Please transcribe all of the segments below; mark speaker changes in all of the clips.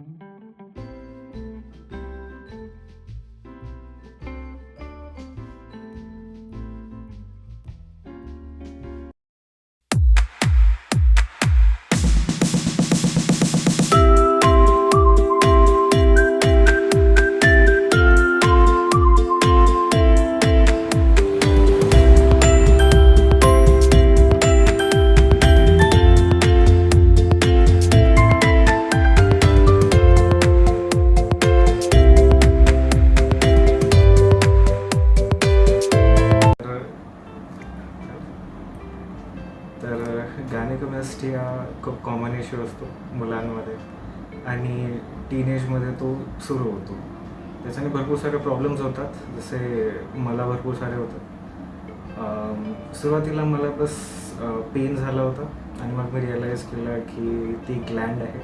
Speaker 1: तर तर गाणे गायनेकोमॅस्टी हा खूप कॉमन इश्यू असतो मुलांमध्ये. आणि टीनेजमध्ये तो सुरू होतो. त्याच्याने भरपूर सारे प्रॉब्लेम्स होतात. जसे मला भरपूर सारे होतात. सुरुवातीला मला बस पेन झाला होता. आणि मग मी रिअलाईज केलं की ती ग्लँड आहे.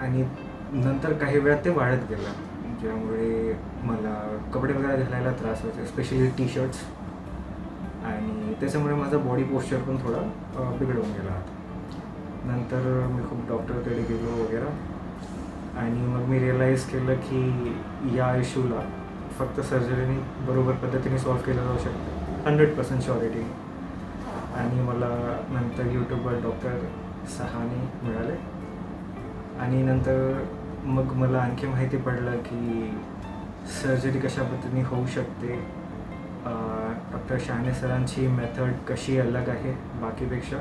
Speaker 1: आणि नंतर काही वेळात ते वाढत गेलं. ज्यामुळे मला कपडे वगैरे घालायला त्रास व्हायचे. स्पेशली टी शर्ट्स त्याच्यामुळे माझा बॉडी पोश्चर पण थोडा बिघडून गेला. होता नंतर मी खूप डॉक्टरकडे गेलो वगैरे. आणि मग मी रिअलाईज केलं की या इश्यूला फक्त सर्जरीने बरोबर पद्धतीने सॉल्व केलं जाऊ शकतं. हंड्रेड पर्सेंट शॉरिटी आणि मला नंतर यूट्यूबवर डॉक्टर सहाने मिळाले. आणि नंतर मग मला आणखी माहिती पडलं की सर्जरी कशा पद्धतीने होऊ शकते डॉक्टर शहाणे सरांची मेथड कशी अलग आहे बाकीपेक्षा?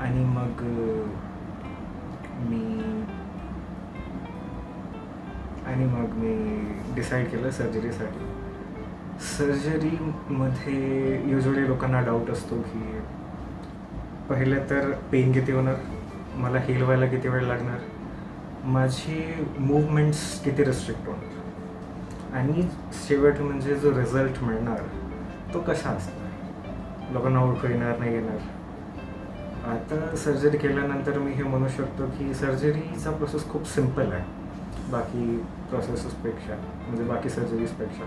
Speaker 1: आणि मग मी आणि मग मी डिसाईड केलं सर्जरीसाठी सर्जरीमध्ये युजली लोकांना डाऊट असतो की पहिले तर पेन किती होणार? मला हील व्हायला किती वेळ लागणार? माझी मूवमेंट्स किती रिस्ट्रिक्ट होणार? आणि शेवट म्हणजे जो रिझल्ट मिळणार तो कसा असणार? लोकांना ओळखू येणार नाही येणार. आता सर्जरी केल्यानंतर मी हे म्हणू शकतो की सर्जरीचा प्रोसेस खूप सिंपल आहे. बाकी प्रोसेसेसपेक्षा म्हणजे बाकी सर्जरीजपेक्षा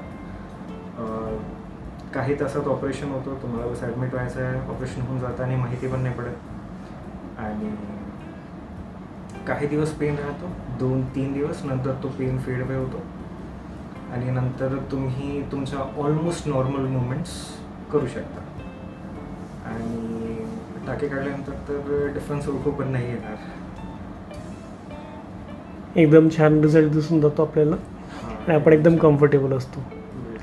Speaker 1: काही तासात ऑपरेशन होतं तुम्हाला बस ॲडमिट व्हायचं आहे ऑपरेशन होऊन जातं आणि माहिती पण नाही पडत. आणि काही दिवस पेन राहतो दोन तीन दिवस नंतर तो पेन फेड वे होतो. आणि नंतर तुम्ही तुमच्या ऑलमोस्ट नॉर्मल मुवमेंट्स करू शकता. आणि टाके काढल्यानंतर तर डिफरन्स ओळखू पण नाही येणार.
Speaker 2: एकदम छान रिझल्ट दिसून जातो आपल्याला. आणि आपण एकदम कम्फर्टेबल असतो.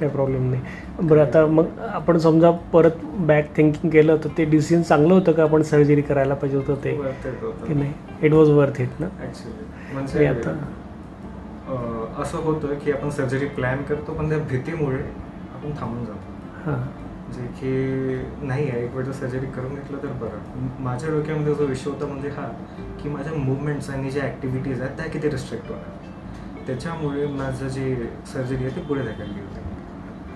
Speaker 2: काही प्रॉब्लेम नाही. बरं आता मग आपण समजा परत बॅक थिंकिंग केलं तर ते डिसिजन चांगलं होतं का आपण सर्जरी करायला पाहिजे होतं ते. की नाही? इट वॉज वर्थ इट ना? आता?
Speaker 1: असं होतं की आपण सर्जरी प्लॅन करतो पण त्या भीतीमुळे आपण थांबून जातो.
Speaker 2: हां.
Speaker 1: जे की नाही आहे एक वेळ जर सर्जरी करून घेतलं तर बरं. माझ्या डोक्यामध्ये जो विषय होता म्हणजे हा की माझ्या मुवमेंट्स आणि ज्या ॲक्टिव्हिटीज आहेत त्या किती रिस्ट्रिक्ट होणार. त्याच्यामुळे माझं जे सर्जरी आहे ती पुढे ढकलली होती.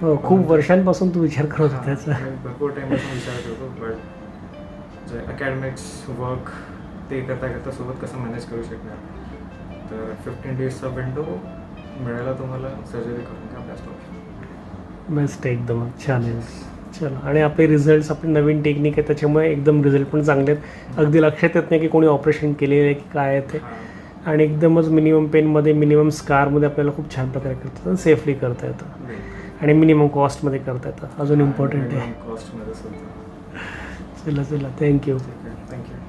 Speaker 2: हो खूप वर्षांपासून तू विचार करत होता त्याचा.
Speaker 1: हा, मी भरपूर टाईमपासून विचार करतो बट जे अकॅडमिक्स वर्क ते करता करता सोबत कसं मॅनेज करू शकणार? तर फिफ्टीन डेजचा विंडो मिळाला तुम्हाला सर्जरी करून घ्या बेस्ट ऑप्शन
Speaker 2: बेस्ट आहे एकदम. छान आहे. चलो. आणि आपले रिझल्ट्स आपली नवीन टेक्निक आहे त्याच्यामुळे एकदम रिझल्ट पण चांगले आहेत. अगदी लक्षात येत नाही की कोणी ऑपरेशन केलेलं आहे की काय आहे ते. आणि एकदमच मिनिमम पेनमध्ये मिनिमम स्कारमध्ये आपल्याला खूप छान प्रकारे करता येतं. सेफली करता येतं. आणि मिनिमम कॉस्टमध्ये करता येतं. अजून इम्पॉर्टंट आहे.
Speaker 1: कॉस्टमध्ये
Speaker 2: चला चला. Thank you
Speaker 1: thank you